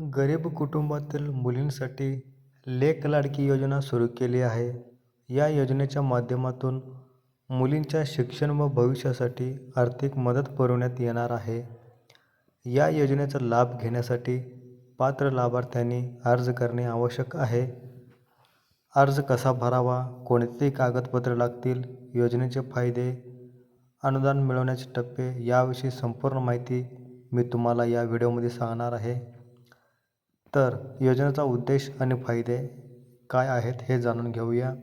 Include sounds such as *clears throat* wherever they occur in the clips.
गरीब कुटुंबातील मुलींसाठी लेक लाडकी योजना सुरू केली आहे. या योजनेच्या माध्यमातून मुलींच्या शिक्षण व भविष्यासाठी आर्थिक मदत पुरवण्यात येणार आहे. या योजनेचा लाभ घेण्यासाठी पात्र लाभार्थ्यांनी अर्ज करणे आवश्यक आहे. अर्ज कसा भरावा कोणती कागदपत्रे लागतील योजनेचे फायदे अनुदान मिळवण्याचे टप्पे याविषयी संपूर्ण माहिती मी तुम्हाला या व्हिडिओमध्ये सांगणार आहे. तर योजनेचा उद्देश आणि फायदे काय आहेत हे जाणून घेऊया.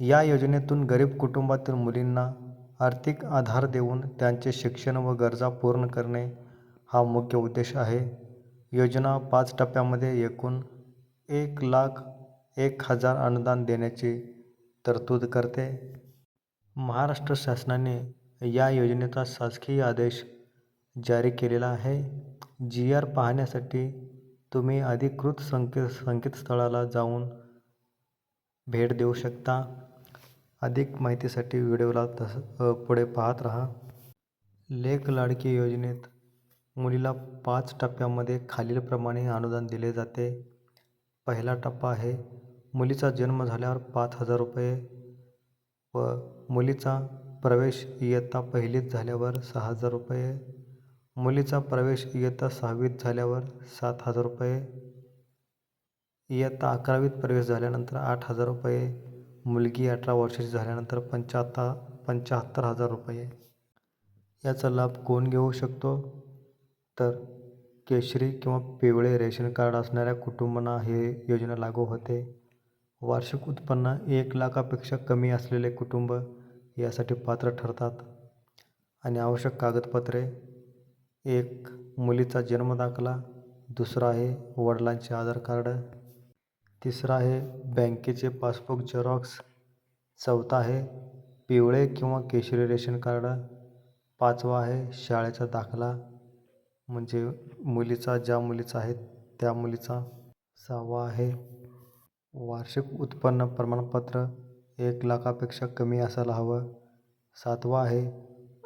या योजनेतून गरीब कुटुंबातील मुलींना आर्थिक आधार देऊन त्यांचे शिक्षण व गरजा पूर्ण करणे हा मुख्य उद्देश आहे. योजना पाच टप्प्यामध्ये एकूण एक लाख एक हजार अनुदान देण्याची तरतूद करते. महाराष्ट्र शासनाने या योजनेचा शासकीय आदेश जारी केलेला आहे. जी आर पाहण्यासाठी तुम्ही अधिकृत संकेत संकेतस्थळाला जाऊन भेट देऊ शकता. अधिक माहितीसाठी व्हिडिओला तस पुढे पाहत राहा. लेख लाडकी योजनेत मुलीला पाच टप्प्यामध्ये खालीलप्रमाणे अनुदान दिले जाते. पहिला टप्पा आहे मुलीचा जन्म झाल्यावर पाच हजार रुपये व मुलीचा प्रवेश इयत्ता पहिलीत झाल्यावर सहा हजार रुपये. मुलीचा प्रवेश इयत्ता सहावीत झाल्यावर सात हजार रुपये इयत्ता अकरावीत प्रवेश झाल्यानंतर आठ हजार रुपये मुलगी अठरा वर्षाची झाल्यानंतर पंच्याहत्तर पंच्याहत्तर हजार रुपये. याचा लाभ कोण घेऊ शकतो? तर केशरी किंवा पिवळे रेशन कार्ड असणाऱ्या कुटुंबांना हे योजना लागू होते. वार्षिक उत्पन्न एक लाखापेक्षा कमी असलेले कुटुंब यासाठी पात्र ठरतात. आणि आवश्यक कागदपत्रे एक मुलीचा जन्मदाखला दुसरा आहे वडिलांचे आधार कार्ड तिसरा आहे बँकेचे पासबुक झेरॉक्स चौथा आहे पिवळे किंवा केशरी रेशन कार्ड पाचवा आहे शाळेचा दाखला म्हणजे मुलीचा ज्या मुलीचा आहे त्या मुलीचा. सहावा आहे वार्षिक उत्पन्न प्रमाणपत्र एक लाखापेक्षा कमी असायला हवं. सातवा आहे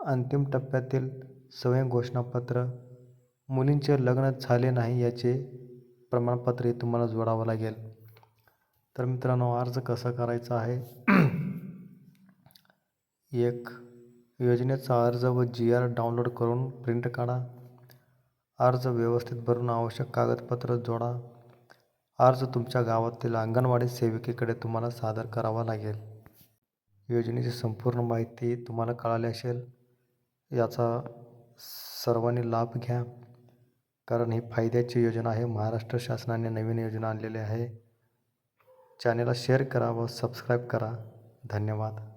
अंतिम टप्प्यातील स्वयं घोषणापत्र मुलींचे लग्न झाले नाही याचे प्रमाणपत्रही तुम्हाला जोडावं लागेल. तर मित्रांनो अर्ज कसा करायचा आहे? *clears throat* एक योजनेचा अर्ज व जी आर डाउनलोड करून प्रिंट काढा. अर्ज व्यवस्थित भरून आवश्यक कागदपत्र जोडा. अर्ज तुमच्या गावातील अंगणवाडी सेविकेकडे तुम्हाला सादर करावा लागेल. योजनेची संपूर्ण माहिती तुम्हाला कळाली असेल. याचा सर्वांनी लाभ घ्या. कारण ही फायद्याची योजना आहे. महाराष्ट्र शासनाने नवीन योजना आणलेली आहे. चॅनेलला शेअर करा व सबस्क्राईब करा. धन्यवाद.